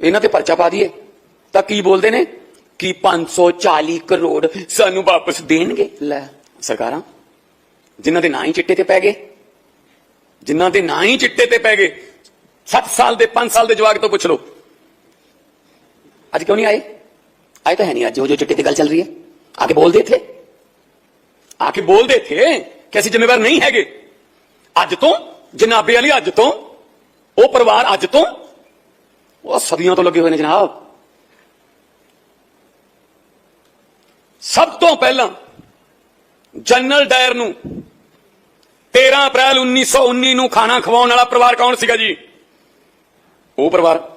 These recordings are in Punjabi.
ਇਹਨਾਂ ਤੇ ਪਰਚਾ ਪਾ ਦਈਏ। ਤਾਂ ਕੀ ਬੋਲਦੇ ਨੇ? ਕਿ 540 ਕਰੋੜ ਸਾਨੂੰ ਵਾਪਸ ਦੇਣਗੇ। ਲੈ, ਸਰਕਾਰਾਂ, ਜਿਨ੍ਹਾਂ ਦੇ ਨਾਂ ਹੀ ਚਿੱਟੇ ਤੇ ਪੈ ਗਏ, ਜਿਨ੍ਹਾਂ ਦੇ ਨਾਂ ਹੀ ਚਿੱਟੇ ਤੇ ਪੈ ਗਏ 7 ਸਾਲ ਦੇ 5 ਸਾਲ ਦੇ ਜਵਾਕ ਤੋਂ ਪੁੱਛ ਲਓ। ਅੱਜ ਕਿਉਂ ਨਹੀਂ ਆਏ? ਆਏ ਤਾਂ ਹੈ ਨਹੀਂ ਅੱਜ ਜੋ ਜੋ ਚਿੱਟੇ ਤੇ ਗੱਲ ਚੱਲ ਰਹੀ ਹੈ। ਆ ਕੇ ਬੋਲਦੇ ਥੇ ਆ ਕੇ ਬੋਲਦੇ ਥੇ ਕਿ ਅਸੀਂ ਜ਼ਿੰਮੇਵਾਰ ਨਹੀਂ ਹੈਗੇ। ਅੱਜ ਤੋਂ, ਜਨਾਬੇ ਵਾਲੀ ਅੱਜ ਤੋਂ, ਉਹ ਪਰਿਵਾਰ ਅੱਜ ਤੋਂ ਉਹ ਸਦੀਆਂ ਤੋਂ ਲੱਗੇ ਹੋਏ ਨੇ ਜਨਾਬ। ਸਭ ਤੋਂ ਪਹਿਲਾਂ ਜਨਰਲ ਡਾਇਰ ਨੂੰ 13 ਅਪ੍ਰੈਲ 1919 ਨੂੰ ਖਾਣਾ ਖਵਾਉਣ ਵਾਲਾ ਪਰਿਵਾਰ ਕੌਣ ਸੀਗਾ ਜੀ? ਉਹ ਪਰਿਵਾਰ।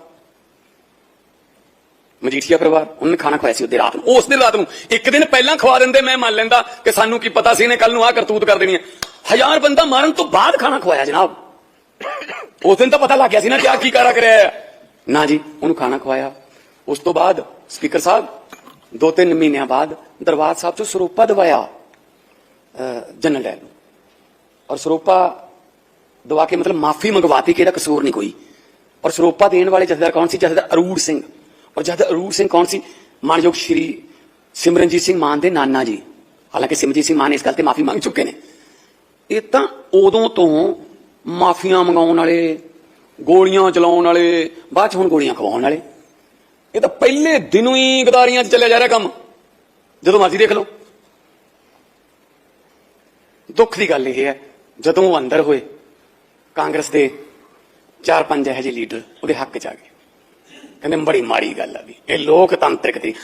ਮਜੀਠੀਆ ਪਰਿਵਾਰ। ਉਹਨੇ ਖਾਣਾ ਖਵਾਇਆ ਸੀ ਉਹਦੇ ਰਾਤ ਨੂੰ। ਉਸ ਦਿਨ ਰਾਤ ਨੂੰ ਇੱਕ ਦਿਨ ਪਹਿਲਾਂ ਖਵਾ ਦਿੰਦੇ, ਮੈਂ ਮੰਨ ਲੈਂਦਾ ਕਿ ਸਾਨੂੰ ਕੀ ਪਤਾ ਸੀ ਇਹਨੇ ਕੱਲ ਨੂੰ ਆਹ ਕਰਤੂਤ ਕਰ ਦੇਣੀ ਹੈ। ਹਜ਼ਾਰ ਬੰਦਾ ਮਾਰਨ ਤੋਂ ਬਾਅਦ ਖਾਣਾ ਖਵਾਇਆ ਜਨਾਬ। ਉਸ ਦਿਨ ਤਾਂ ਪਤਾ ਲੱਗ ਗਿਆ ਸੀ ਨਾ ਕਿ ਆ ਕੀ ਕਾਰਾ ਕਰਿਆ ਹੈ। ਨਾ ਜੀ, ਉਹਨੂੰ ਖਾਣਾ ਖਵਾਇਆ। ਉਸ ਤੋਂ ਬਾਅਦ ਸਪੀਕਰ ਸਾਹਿਬ ਦੋ ਤਿੰਨ ਮਹੀਨਿਆਂ ਬਾਅਦ ਦਰਬਾਰ ਸਾਹਿਬ ਤੋਂ ਸਰੋਪਾ ਦਵਾਇਆ ਜਨਰਲ ਡੈਲ ਨੂੰ। ਔਰ ਸਰੋਪਾ ਦਵਾ ਕੇ ਮਤਲਬ ਮਾਫੀ ਮੰਗਵਾਤੀ ਕਿ ਇਹਦਾ ਕਸੂਰ ਨਹੀਂ ਕੋਈ। ਔਰ ਸਰੋਪਾ ਦੇਣ ਵਾਲੇ ਜਥੇਦਾਰ ਕੌਣ ਸੀ? ਜਥੇਦਾਰ ਅਰੂੜ ਸਿੰਘ। ਔਰ ਜਥੇਦਾਰ ਅਰੂੜ ਸਿੰਘ ਕੌਣ ਸੀ? ਮਾਨਯੋਗ ਸ਼੍ਰੀ ਸਿਮਰਨਜੀਤ ਸਿੰਘ ਮਾਨ ਦੇ ਨਾਨਾ ਜੀ। ਹਾਲਾਂਕਿ ਸਿਮਰਨਜੀਤ ਸਿੰਘ ਮਾਨ ਇਸ ਗੱਲ ਤੇ ਮਾਫੀ ਮੰਗ ਚੁੱਕੇ ਨੇ। ਇਹ ਤਾਂ ਉਦੋਂ ਤੋਂ ਮਾਫੀਆਂ ਮੰਗਾਉਣ ਵਾਲੇ ਗੋਲੀਆਂ ਚਲਾਉਣ ਵਾਲੇ, ਬਾਅਦ ਚ ਹੁਣ ਗੋਲੀਆਂ ਖਵਾਉਣ ਵਾਲੇ। ਇਹ ਤਾਂ ਪਹਿਲੇ ਦਿਨੋਂ ਹੀ ਗਦਾਰੀਆਂ 'ਚ ਚੱਲਿਆ ਜਾ ਰਿਹਾ ਕੰਮ। ਜਦੋਂ ਮਰਜ਼ੀ ਦੇਖ ਲਓ। ਦੁੱਖ ਦੀ ਗੱਲ ਇਹ ਹੈ, ਜਦੋਂ ਉਹ ਅੰਦਰ ਹੋਏ, ਕਾਂਗਰਸ ਦੇ ਚਾਰ ਪੰਜ ਇਹੋ ਜਿਹੇ ਲੀਡਰ ਉਹਦੇ ਹੱਕ 'ਚ ਆ ਗਏ। ਕਹਿੰਦੇ ਬੜੀ ਮਾੜੀ ਗੱਲ ਆ ਵੀ, ਇਹ ਲੋਕਤੰਤਰਿਕ ਤਰੀਕਾ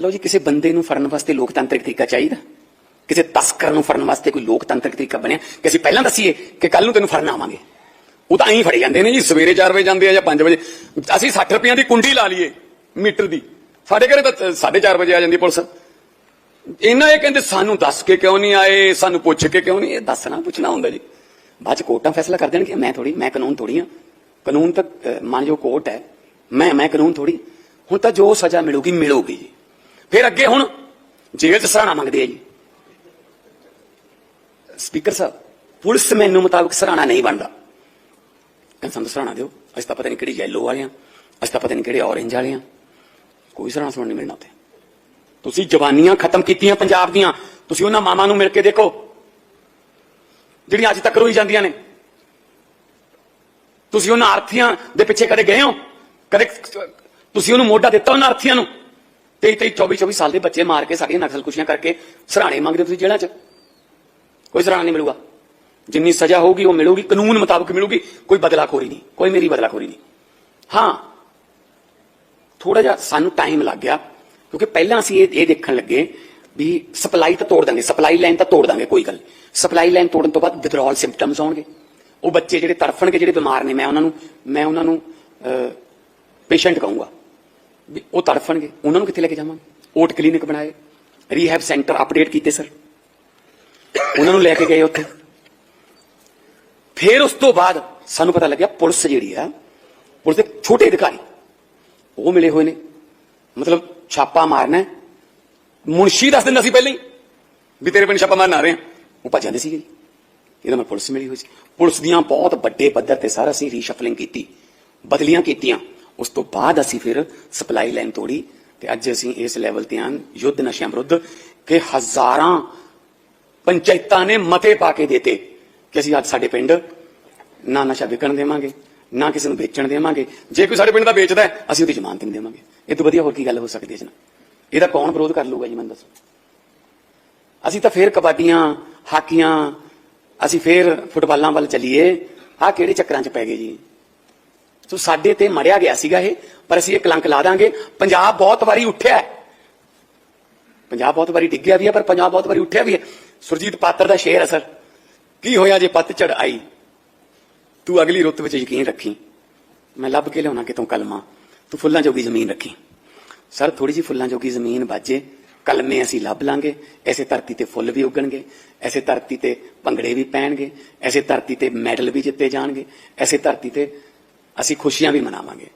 ਲਓ ਜੀ, ਕਿਸੇ ਬੰਦੇ ਨੂੰ ਫੜਨ ਵਾਸਤੇ ਲੋਕਤੰਤਰਿਕ ਤਰੀਕਾ ਚਾਹੀਦਾ। ਕਿਸੇ ਤਸਕਰ ਨੂੰ ਫੜਨ ਵਾਸਤੇ ਕੋਈ ਲੋਕਤੰਤਰਿਕ ਤਰੀਕਾ ਬਣਿਆ। ਕਿ ਅਸੀਂ ਪਹਿਲਾਂ ਦੱਸੀਏ ਕਿ ਕੱਲ ਨੂੰ ਤੈਨੂੰ ਫੜਨ ਆਵਾਂਗੇ। ਉਹ ਤਾਂ ਐਂ ਫੜੇ ਜਾਂਦੇ ਨੇ ਜੀ, ਸਵੇਰੇ 4 ਵਜੇ ਜਾਂਦੇ ਆ ਜਾਂ 5 ਵਜੇ। ਅਸੀਂ 60 ਰੁਪਈਆਂ ਦੀ ਕੁੰਡੀ ਲਾ ਲਈਏ, ਮੀਟਰ ਦੀ। ਸਾਡੇ ਘਰੇ ਤਾਂ 4:30 ਵਜੇ ਆ ਜਾਂਦੀ ਪੁਲਿਸ। ਇਹਨਾਂ ਇਹ ਕਹਿੰਦੇ, ਸਾਨੂੰ ਦੱਸ ਕੇ ਕਿਉਂ ਨਹੀਂ ਆਏ? ਸਾਨੂੰ ਪੁੱਛ ਕੇ ਕਿਉਂ ਨਹੀਂ ਇਹ ਦੱਸਣਾ ਪੁੱਛਣਾ ਹੁੰਦਾ ਜੀ। ਬਾਅਦ ਚ ਕੋਰਟਾਂ ਫੈਸਲਾ ਕਰ ਦੇਣਗੇ ਮੈਂ ਥੋੜੀ ਮੈਂ ਕਾਨੂੰਨ ਥੋੜੀ ਆ। ਕਾਨੂੰਨ ਤਾਂ ਮੰਨ ਜੋ ਕੋਰਟ ਹੈ। ਮੈਂ ਮੈਂ ਕਾਨੂੰਨ ਥੋੜੀ ਹੁਣ ਤਾਂ ਜੋ ਸਜ਼ਾ ਮਿਲੂਗੀ ਮਿਲੂਗੀ ਜੀ। ਫਿਰ ਅੱਗੇ ਹੁਣ ਜੇਲ੍ਹ ਚ ਸਰਾਣਾ ਮੰਗਦੇ ਆ ਜੀ। ਸਪੀਕਰ ਸਾਹਿਬ, ਪੁਲਿਸ ਮੈਨੂੰ ਮੁਤਾਬਕ ਸਰਾਣਾ ਨਹੀਂ ਬਣਦਾ। ਕਹਿੰਦੇ ਸਾਨੂੰ ਸਰਾਣਾ ਦਿਓ। ਅਸੀਂ ਤਾਂ ਪਤਾ ਨਹੀਂ ਕਿਹੜੀ ਯੈਲੋ ਵਾਲਿਆਂ ਅਸੀਂ ਤਾਂ ਪਤਾ ਨਹੀਂ ਕਿਹੜੇ ਔਰੇਂਜ ਵਾਲਿਆਂ ਕੋਈ ਸਰਾਣਾ ਸੁਣ ਨਹੀਂ ਮਿਲਣਾ ਉੱਥੇ। ਤੁਸੀਂ ਜਵਾਨੀਆਂ ਖਤਮ ਕੀਤੀਆਂ ਪੰਜਾਬ ਦੀਆਂ। ਤੁਸੀਂ ਉਹਨਾਂ ਮਾਮਾ ਨੂੰ ਮਿਲ ਕੇ ਦੇਖੋ। ਜਿਹੜੀਆਂ ਅੱਜ ਤੱਕ ਰੋਈ ਜਾਂਦੀਆਂ ਨੇ। ਤੁਸੀਂ ਉਹਨਾਂ ਆਰਥੀਆਂ ਦੇ ਪਿੱਛੇ ਕਦੇ ਗਏ ਹੋ? ਕਦੇ ਤੁਸੀਂ ਉਹਨੂੰ ਮੋਢਾ ਦਿੱਤਾ ਉਹਨਾਂ ਆਰਥੀਆਂ ਨੂੰ? 23 23 24 24 ਸਾਲ ਦੇ ਬੱਚੇ ਮਾਰ ਕੇ ਸਾਡੀਆਂ ਨਕਸਲ ਕੁਸ਼ੀਆਂ ਕਰਕੇ ਸਰਾਣੇ ਮੰਗਦੇ ਤੁਸੀਂ ਜੇਲ੍ਹਾਂ 'ਚ? ਕੋਈ ਸਰਾਣਾ ਨਹੀਂ ਮਿਲੂਗਾ। ਜਿੰਨੀ ਸਜ਼ਾ ਹੋਊਗੀ ਉਹ ਮਿਲੂਗੀ ਕਾਨੂੰਨ ਮੁਤਾਬਕ ਮਿਲੂਗੀ ਕੋਈ ਬਦਲਾਖੋਰੀ ਨਹੀਂ ਕੋਈ ਮੇਰੀ ਬਦਲਾਖੋਰੀ ਨਹੀਂ ਹਾਂ ਥੋੜਾ ਜਿਹਾ ਸਾਨੂੰ ਟਾਈਮ ਲੱਗ ਗਿਆ ਕਿਉਂਕਿ ਪਹਿਲਾਂ ਅਸੀਂ ਇਹ ਇਹ ਦੇਖਣ ਲੱਗੇ ਵੀ ਸਪਲਾਈ ਤਾਂ ਤੋੜ ਦਾਂਗੇ ਸਪਲਾਈ ਲਾਈਨ ਤਾਂ ਤੋੜ ਦਾਂਗੇ ਕੋਈ ਗੱਲ ਸਪਲਾਈ ਲਾਈਨ ਤੋੜਨ ਤੋਂ ਬਾਅਦ ਵਿਦਰੋਲ ਸਿੰਪਟਮਸ ਆਉਣਗੇ ਉਹ ਬੱਚੇ ਜਿਹੜੇ ਤੜਫਣਗੇ ਜਿਹੜੇ ਬਿਮਾਰ ਨੇ ਮੈਂ ਉਹਨਾਂ ਨੂੰ ਮੈਂ ਉਹਨਾਂ ਨੂੰ ਪੇਸ਼ੈਂਟ ਕਹੂੰਗਾ ਵੀ ਉਹ ਤੜਫਣਗੇ ਉਹਨਾਂ ਨੂੰ ਕਿੱਥੇ ਲੈ ਕੇ ਜਾਵਾਂਗੇ ਓਟ ਕਲੀਨਿਕ ਬਣਾਏ ਰੀਹੈਬ ਸੈਂਟਰ ਅਪਡੇਟ ਕੀਤੇ ਸਰ ਉਹਨਾਂ ਨੂੰ ਲੈ ਕੇ ਗਏ ਉੱਥੇ ਫਿਰ ਉਸ ਤੋਂ ਬਾਅਦ ਸਾਨੂੰ ਪਤਾ ਲੱਗਿਆ ਪੁਲਿਸ ਜਿਹੜੀ ਆ, ਪੁਲਿਸ ਦੇ ਛੋਟੇ ਅਧਿਕਾਰੀ, ਉਹ ਮਿਲੇ ਹੋਏ ਨੇ। ਮਤਲਬ ਛਾਪਾ ਮਾਰਨਾ ਹੈ। ਮੁਨਸ਼ੀ ਦੱਸ ਦਿੰਦਾ ਸੀ ਪਹਿਲਾਂ ਹੀ ਵੀ ਤੇਰੇ ਪਿੰਡ ਛਾਪਾ ਮਾਰਨ ਆ ਰਹੇ ਆ। ਉਹ ਭੱਜ ਜਾਂਦੇ ਸੀਗੇ ਜੀ। ਇਹਦਾ ਮੈਂ ਪੁਲਿਸ ਮਿਲੀ ਹੋਈ ਸੀ। ਪੁਲਿਸ ਦੀਆਂ ਬਹੁਤ ਵੱਡੇ ਪੱਧਰ ਤੇ ਸਾਰਾ ਅਸੀਂ ਰੀਸ਼ਫਲਿੰਗ ਕੀਤੀ, ਬਦਲੀਆਂ ਕੀਤੀਆਂ। ਉਸ ਤੋਂ ਬਾਅਦ ਅਸੀਂ ਫਿਰ ਸਪਲਾਈ ਲਾਈਨ ਤੋੜੀ ਤੇ ਅੱਜ ਅਸੀਂ ਇਸ ਲੈਵਲ ਤੇ ਆਂ, ਯੁੱਧ ਨਸ਼ਿਆਂ ਵਿਰੁੱਧ, ਕਿ ਹਜ਼ਾਰਾਂ ਪੰਚਾਇਤਾਂ ਨੇ ਮਤੇ ਪਾ ਕੇ ਦੇਤੇ। ਕਿ ਅਸੀਂ ਅੱਜ ਸਾਡੇ ਪਿੰਡ ਨਾ ਨਸ਼ਾ ਵਿਕਣ ਦੇਵਾਂਗੇ, ਨਾ ਕਿਸੇ ਨੂੰ ਵੇਚਣ ਦੇਵਾਂਗੇ। ਜੇ ਕੋਈ ਸਾਡੇ ਪਿੰਡ ਦਾ ਵੇਚਦਾ ਅਸੀਂ ਉਹਦੀ ਜ਼ਮਾਨਤ ਨਹੀਂ ਦੇਵਾਂਗੇ। ਇਹ ਤੋਂ ਵਧੀਆ ਹੋਰ ਕੀ ਗੱਲ ਹੋ ਸਕਦੀ ਹੈ ਜਨਾ ਇਹਦਾ ਕੌਣ ਵਿਰੋਧ ਕਰ ਲੂਗਾ ਜੀ, ਮੈਨੂੰ ਦੱਸੋ। ਅਸੀਂ ਤਾਂ ਫੇਰ ਕਬੱਡੀਆਂ, ਹਾਕੀਆਂ, ਅਸੀਂ ਫੇਰ ਫੁੱਟਬਾਲਾਂ ਵੱਲ ਚੱਲੀਏ। ਆਹ ਕਿਹੜੇ ਚੱਕਰਾਂ 'ਚ ਪੈ ਗਏ ਜੀ? ਸੋ ਸਾਡੇ ਤੇ ਮੜਿਆ ਗਿਆ ਸੀਗਾ ਇਹ, ਪਰ ਅਸੀਂ ਇਹ ਕਲੰਕ ਲਾ ਦਾਂਗੇ। ਪੰਜਾਬ ਬਹੁਤ ਵਾਰੀ ਉੱਠਿਆ ਪੰਜਾਬ ਬਹੁਤ ਵਾਰੀ ਡਿੱਗਿਆ ਵੀ ਹੈ, ਪਰ ਪੰਜਾਬ ਬਹੁਤ ਵਾਰੀ ਉੱਠਿਆ ਵੀ ਹੈ। ਸੁਰਜੀਤ ਪਾਤਰ ਦਾ ਸ਼ੇਰ ਹੈ ਸਰ ਕੀ ਹੋਇਆ ਜੇ ਪੱਤਝੜ ਆਈ? ਤੂੰ ਅਗਲੀ ਰੁੱਤ ਵਿੱਚ ਯਕੀਨ ਰੱਖੀ। ਮੈਂ ਲੱਭ ਕੇ ਲਿਆਉਣਾ ਕਿਤੋਂ ਕਲਮਾ? ਤੂੰ ਫੁੱਲਾਂ ਜੋਗੀ ਜ਼ਮੀਨ ਰੱਖੀ। ਸਰ ਥੋੜੀ ਜੀ ਫੁੱਲਾਂ ਜੋਗੀ ਜ਼ਮੀਨ ਬਾਜੇ। ਕਲਮੇ ਅਸੀਂ ਲੱਭ ਲਾਂਗੇ। ਐਸੇ ਧਰਤੀ ਤੇ ਫੁੱਲ ਵੀ ਉੱਗਣਗੇ। ਐਸੇ ਧਰਤੀ ਤੇ ਭੰਗੜੇ ਵੀ ਪੈਣਗੇ। ਐਸੇ ਧਰਤੀ ਤੇ ਮੈਡਲ ਵੀ ਜਿੱਤੇ ਜਾਣਗੇ। ਐਸੇ ਧਰਤੀ ਤੇ ਅਸੀਂ ਖੁਸ਼ੀਆਂ ਵੀ ਮਨਾਵਾਂਗੇ।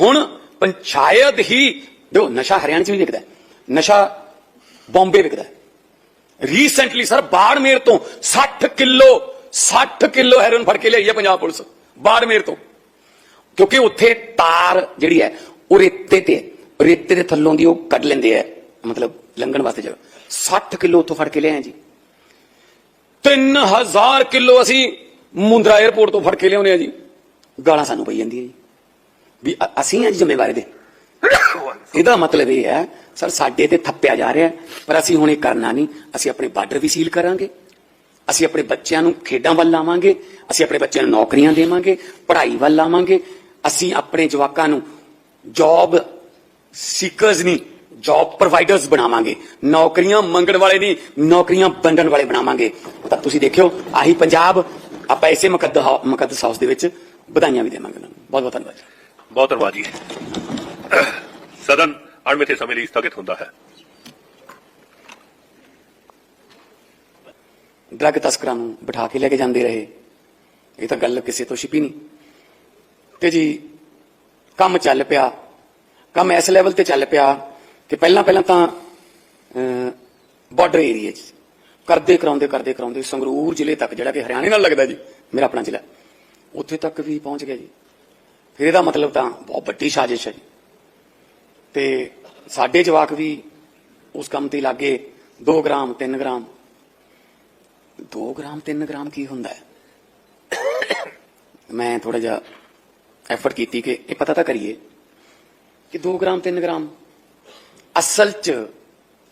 ਹੁਣ ਪੰਚਾਇਤ ਹੀ ਦੇਖੋ, ਨਸ਼ਾ ਹਰਿਆਣਾ ਚ ਵੀ ਵਿਕਦਾ ਨਸ਼ਾ ਬੰਬੇ ਵਿਕਦਾ ਰੀਸੈਂਟਲੀ ਸਰ ਬਾੜਮੇਰ ਤੋਂ 60 ਕਿਲੋ 60 ਕਿਲੋ ਹੈਰੋਇਨ ਫੜ ਕੇ ਲਿਆਈ ਹੈ ਪੰਜਾਬ ਪੁਲਿਸ। ਬਾੜਮੇਰ ਤੋਂ। ਕਿਉਂਕਿ ਉੱਥੇ ਤਾਰ ਜਿਹੜੀ ਹੈ, ਉਹ ਰੇਤੇ ਤੇ ਰੇਤੇ ਦੇ ਥੱਲੋਂ ਦੀ ਉਹ ਕੱਢ ਲੈਂਦੇ ਆ ਮਤਲਬ ਲੰਘਣ ਵਾਸਤੇ ਜਗ੍ਹਾ। 60 ਕਿਲੋ ਉੱਥੋਂ ਫੜ ਕੇ ਲਿਆਏ ਜੀ। 3000 ਕਿਲੋ ਅਸੀਂ ਮੁੰਦਰਾ 에어ਪੋਰਟ ਤੋਂ ਫੜ ਕੇ ਲਿਆਉਨੇ ਆ ਜੀ। ਗਾਲਾਂ ਸਾਨੂੰ ਪਈ ਜਾਂਦੀਆਂ ਜੀ। ਵੀ ਅਸੀਂ ਆ ਜੀ ਜ਼ਿੰਮੇਵਾਰੀ ਦੇ ਇਹਦਾ ਮਤਲਬ ਇਹ ਹੈ, ਸਰ, ਸਾਡੇ ਤੇ ਥੱਪਿਆ ਜਾ ਰਿਹਾ ਪਰ ਅਸੀਂ ਹੁਣ ਇਹ ਕਰਨਾ ਨਹੀਂ। ਅਸੀਂ ਆਪਣੇ ਬਾਰਡਰ ਵੀ ਸੀਲ ਕਰਾਂਗੇ। ਅਸੀਂ ਆਪਣੇ ਬੱਚਿਆਂ ਨੂੰ ਖੇਡਾਂ ਵੱਲ ਲਾਵਾਂਗੇ। ਅਸੀਂ ਆਪਣੇ ਬੱਚਿਆਂ ਨੂੰ ਨੌਕਰੀਆਂ ਦੇਵਾਂਗੇ, ਪੜ੍ਹਾਈ ਵੱਲ ਲਾਵਾਂਗੇ। ਅਸੀਂ ਆਪਣੇ ਜਵਾਕਾਂ ਨੂੰ ਜੌਬ ਸੀਕਰਸ ਨਹੀਂ ਜੌਬ ਪ੍ਰੋਵਾਈਡਰਸ ਬਣਾਵਾਂਗੇ। ਨੌਕਰੀਆਂ ਮੰਗਣ ਵਾਲੇ ਨਹੀਂ, ਨੌਕਰੀਆਂ ਵੰਡਣ ਵਾਲੇ ਬਣਾਵਾਂਗੇ। ਤਾਂ ਤੁਸੀਂ ਦੇਖਿਓ, ਆਹੀ ਪੰਜਾਬ, ਆਪਾਂ ਇਸੇ ਮੁਕੱਦਸ ਹਾਊ- ਹਾਊਸ ਦੇ ਵਿੱਚ ਵਧਾਈਆਂ ਵੀ ਦੇਵਾਂਗੇ। ਬਹੁਤ ਬਹੁਤ ਧੰਨਵਾਦ ਬਹੁਤ ਧੰਨਵਾਦ ਜੀ। ਸਦਨ ਅਣਮਿੱਥੇ ਸਮੇਂ ਲਈ ਸਥਗਿਤ ਹੁੰਦਾ ਹੈ। ਡਰੱਗ ਤਸਕਰਾਂ ਨੂੰ ਬਿਠਾ ਕੇ ਲੈ ਕੇ ਜਾਂਦੇ ਰਹੇ। ਇਹ ਤਾਂ ਗੱਲ ਕਿਸੇ ਤੋਂ ਛਿਪੀ ਨਹੀਂ। ਤੇ ਜੀ, ਕੰਮ ਚੱਲ ਪਿਆ। ਕੰਮ ਇਸ ਲੈਵਲ ਤੇ ਚੱਲ ਪਿਆ ਕਿ ਪਹਿਲਾਂ ਪਹਿਲਾਂ ਤਾਂ ਬਾਰਡਰ ਏਰੀਆ 'ਚ ਕਰਦੇ ਕਰਾਉਂਦੇ ਕਰਦੇ ਕਰਾਉਂਦੇ ਸੰਗਰੂਰ ਜ਼ਿਲ੍ਹੇ ਤੱਕ ਜਿਹੜਾ ਕਿ ਹਰਿਆਣੇ ਨਾਲ ਲੱਗਦਾ ਜੀ, ਮੇਰਾ ਆਪਣਾ ਜ਼ਿਲ੍ਹਾ, ਉੱਥੇ ਤੱਕ ਵੀ ਪਹੁੰਚ ਗਿਆ ਜੀ। ਫਿਰ ਇਹਦਾ ਮਤਲਬ ਤਾਂ ਬਹੁਤ ਵੱਡੀ ਸਾਜ਼ਿਸ਼ ਹੈ ਜੀ। ਤੇ ਸਾਡੇ ਜਵਾਕ ਵੀ ਉਸ ਕੰਮ ਤੇ ਲੱਗੇ 2 ਗ੍ਰਾਮ 3 ਗ੍ਰਾਮ। 2 ਗ੍ਰਾਮ 3 ਗ੍ਰਾਮ ਕੀ ਹੁੰਦਾ ਹੈ? ਮੈਂ ਥੋੜਾ ਜਿਹਾ ਐਫਰਟ ਕੀਤੀ ਕਿ ਇਹ ਪਤਾ ਤਾਂ ਕਰੀਏ ਕਿ 2 ਗ੍ਰਾਮ 3 ਗ੍ਰਾਮ ਅਸਲ 'ਚ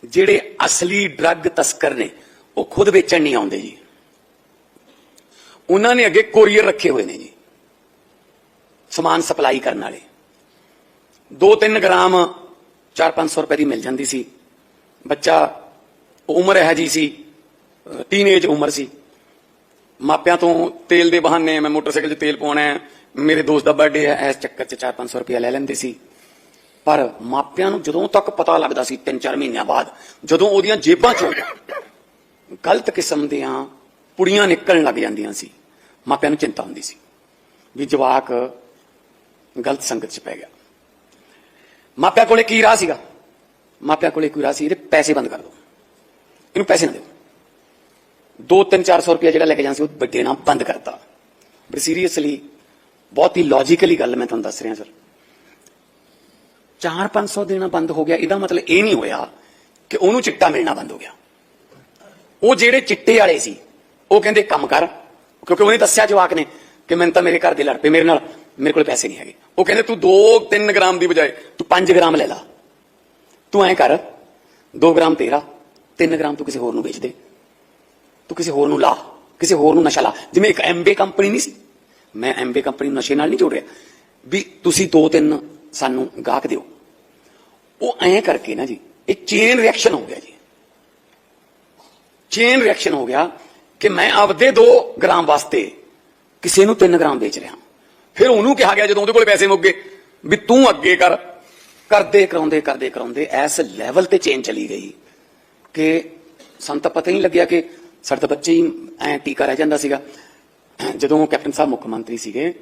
ਜਿਹੜੇ ਅਸਲੀ ਡਰੱਗ ਤਸਕਰ ਨੇ, ਉਹ ਖੁਦ ਵੇਚਣ ਨਹੀਂ ਆਉਂਦੇ ਜੀ। ਉਹਨਾਂ ਨੇ ਅੱਗੇ ਕੋਰੀਅਰ ਰੱਖੇ ਹੋਏ ਨੇ ਜੀ। ਸਮਾਨ ਸਪਲਾਈ ਕਰਨ ਵਾਲੇ। 2-3 ਗ੍ਰਾਮ 4-500 ਰੁਪਏ ਦੀ ਮਿਲ ਜਾਂਦੀ ਸੀ। ਬੱਚਾ ਉਮਰ ਹੈ ਜੀ ਸੀ ਟੀਨੇਜ ਉਮਰ ਸੀ। ਮਾਪਿਆਂ ਤੋਂ ਤੇਲ ਦੇ ਬਹਾਨੇ ਮੈਂ ਮੋਟਰਸਾਈਕਲ 'ਚ ਤੇਲ ਪਾਉਣਾ ਮੇਰੇ ਦੋਸਤ ਦਾ ਬਰਥਡੇ ਹੈ, ਇਸ ਚੱਕਰ 'ਚ 4-500 ਰੁਪਏ ਲੈ ਲੈਂਦੇ ਸੀ। ਪਰ ਮਾਪਿਆਂ ਨੂੰ ਜਦੋਂ ਤੱਕ ਪਤਾ ਲੱਗਦਾ ਸੀ 3-4 ਮਹੀਨਿਆਂ ਬਾਅਦ, ਜਦੋਂ ਉਹਦੀਆਂ ਜੇਬਾਂ 'ਚੋਂ ਗਲਤ ਕਿਸਮ ਦੀਆਂ ਪੁੜੀਆਂ ਨਿਕਲਣ ਲੱਗ ਜਾਂਦੀਆਂ ਸੀ, ਮਾਪਿਆਂ ਨੂੰ ਚਿੰਤਾ ਹੁੰਦੀ ਸੀ ਵੀ ਜਵਾਕ ਗਲਤ ਸੰਗਤ 'ਚ ਪੈ ਗਿਆ। ਮਾਪਿਆਂ ਕੋਲੇ ਕੀ ਰਾਹ ਸੀਗਾ? ਮਾਪਿਆਂ ਕੋਲੇ ਕੋਈ ਰਾਹ ਸੀ ਇਹਦੇ ਪੈਸੇ ਬੰਦ ਕਰ ਦਿਓ ਇਹਨੂੰ ਪੈਸੇ ਨਾ ਦਿਓ। 2-3 400 ਰੁਪਏ ਜਿਹੜਾ ਲੈ ਕੇ ਜਾਂਦੇ ਸੀ, ਉਹ ਦੇਣਾ ਬੰਦ ਕਰਤਾ। ਪਰ ਸੀਰੀਅਸਲੀ ਬਹੁਤ ਹੀ ਲੌਜੀਕਲੀ ਗੱਲ ਮੈਂ ਤੁਹਾਨੂੰ ਦੱਸ ਰਿਹਾ ਸਰ 4-500 ਦੇਣਾ ਬੰਦ ਹੋ ਗਿਆ, ਇਹਦਾ ਮਤਲਬ ਇਹ ਨਹੀਂ ਹੋਇਆ ਕਿ ਉਹਨੂੰ ਚਿੱਟਾ ਮਿਲਣਾ ਬੰਦ ਹੋ ਗਿਆ। ਉਹ ਜਿਹੜੇ ਚਿੱਟੇ ਵਾਲੇ ਸੀ, ਉਹ ਕਹਿੰਦੇ ਕੰਮ ਕਰ, ਕਿਉਂਕਿ ਉਹਨੇ ਦੱਸਿਆ ਜਵਾਕ ਨੇ ਕਿ ਮੈਨੂੰ ਤਾਂ ਮੇਰੇ ਘਰ ਦੇ ਲੜ ਪਏ ਮੇਰੇ ਨਾਲ। ਮੇਰੇ ਕੋਲ ਪੈਸੇ ਨਹੀਂ ਹੈਗੇ। ਉਹ ਕਹਿੰਦੇ, ਤੂੰ 2-3 ਗ੍ਰਾਮ ਦੀ ਬਜਾਏ, ਤੂੰ 5 ਗ੍ਰਾਮ ਲੈ ਲਾ। ਤੂੰ ਐਂ ਕਰ 2 ਗ੍ਰਾਮ ਤੇਰਾ 3 ਗ੍ਰਾਮ ਤੂੰ ਕਿਸੇ ਹੋਰ ਨੂੰ ਵੇਚ ਦੇ। ਤੂੰ ਕਿਸੇ ਹੋਰ ਨੂੰ ਲਾ, ਕਿਸੇ ਹੋਰ ਨੂੰ ਨਸ਼ਾ ਲਾ। ਜਿਵੇਂ ਇੱਕ ਐਮਬੇ ਕੰਪਨੀ ਨਹੀਂ ਸੀ। ਮੈਂ ਐਮਬੇ ਕੰਪਨੀ ਨੂੰ ਨਸ਼ੇ ਨਾਲ ਨਹੀਂ ਜੋੜ ਰਿਹਾ। ਵੀ ਤੁਸੀਂ ਦੋ ਤਿੰਨ ਸਾਨੂੰ ਗਾਹਕ ਦਿਓ। ਉਹ ਐਂ ਕਰਕੇ ਨਾ ਜੀ, ਇਹ ਚੇਨ ਰਿਐਕਸ਼ਨ ਹੋ ਗਿਆ ਜੀ। ਚੇਨ ਰਿਐਕਸ਼ਨ ਹੋ ਗਿਆ ਕਿ ਮੈਂ ਆਪਦੇ 2 ਗ੍ਰਾਮ ਵਾਸਤੇ ਕਿਸੇ ਨੂੰ 3 ਗ੍ਰਾਮ ਵੇਚ ਰਿਹਾ। ਫਿਰ ਉਹਨੂੰ ਕਿਹਾ ਗਿਆ ਜਦੋਂ ਉਹਦੇ ਕੋਲ ਪੈਸੇ ਮੁੱਕ ਗਏ, ਵੀ ਤੂੰ ਅੱਗੇ ਕਰ। ਕਰਦੇ ਕਰਾਉਂਦੇ ਕਰਦੇ ਕਰਾਉਂਦੇ ਐਸ ਲੈਵਲ ਤੇ ਚੇਂਜ ਚਲੀ ਗਈ ਕਿ ਸਾਨੂੰ ਤਾਂ ਪਤਾ ਹੀ ਨਹੀਂ ਲੱਗਿਆ ਕਿ ਸਾਡੇ ਤਾਂ ਬੱਚੇ ਹੀ ਐ ਟੀਕਾ ਰਹਿ ਜਾਂਦਾ ਸੀਗਾ। ਜਦੋਂ ਕੈਪਟਨ ਸਾਹਿਬ ਮੁੱਖ ਮੰਤਰੀ ਸੀਗੇ,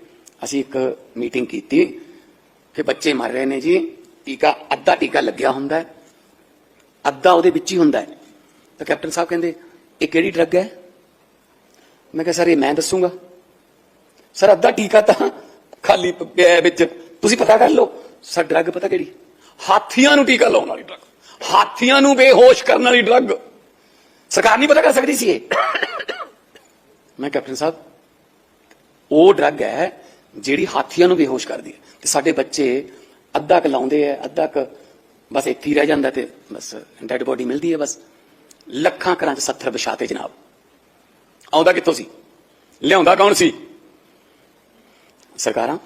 ਅਸੀਂ ਇੱਕ ਮੀਟਿੰਗ ਕੀਤੀ ਕਿ ਬੱਚੇ ਮਰ ਰਹੇ ਨੇ ਜੀ, ਟੀਕਾ, ਅੱਧਾ ਟੀਕਾ ਲੱਗਿਆ ਹੁੰਦਾ ਹੈ। ਅੱਧਾ ਉਹਦੇ ਵਿੱਚ ਹੀ ਹੁੰਦਾ ਹੈ। ਤਾਂ ਕੈਪਟਨ ਸਾਹਿਬ ਕਹਿੰਦੇ, ਇਹ ਕਿਹੜੀ ਡਰੱਗ ਹੈ? ਮੈਂ ਕਿਹਾ, ਸਰ, ਇਹ ਮੈਂ ਦੱਸੂਗਾ। ਸਰ, ਅੱਧਾ ਟੀਕਾ ਤਾਂ ਖਾਲੀ ਪਿਆ ਵਿੱਚ। ਤੁਸੀਂ ਪਤਾ ਕਰ ਲਓ ਸਾ ਡਰੱਗ ਪਤਾ ਕਿਹੜੀ? ਹਾਥੀਆਂ ਨੂੰ ਟੀਕਾ ਲਾਉਣ ਵਾਲੀ ਡਰੱਗ ਹਾਥੀਆਂ ਨੂੰ ਬੇਹੋਸ਼ ਕਰਨ ਵਾਲੀ ਡਰੱਗ ਸਰਕਾਰ ਨਹੀਂ ਪਤਾ ਕਰ ਸਕਦੀ ਸੀ ਇਹ। ਮੈਂ ਕੈਪਟਨ ਸਾਹਿਬ, ਉਹ ਡਰੱਗ ਹੈ ਜਿਹੜੀ ਹਾਥੀਆਂ ਨੂੰ ਬੇਹੋਸ਼ ਕਰਦੀ ਹੈ। ਤੇ ਸਾਡੇ ਬੱਚੇ ਅੱਧਾ ਕ ਲਾਉਂਦੇ ਆ ਅੱਧਾ ਕ ਬਸ ਇੱਥੇ ਹੀ ਰਹਿ ਜਾਂਦਾ ਤੇ ਬਸ ਡੈਡ ਬੋਡੀ ਮਿਲਦੀ ਹੈ ਬਸ। ਲੱਖਾਂ ਘਰਾਂ 'ਚ ਸੱਥਰ ਵਿਛਾਤੇ ਜਨਾਬ। ਆਉਂਦਾ ਕਿੱਥੋਂ ਸੀ? ਲਿਆਉਂਦਾ ਕੌਣ ਸੀ? ਸਰਕਾਰਾਂ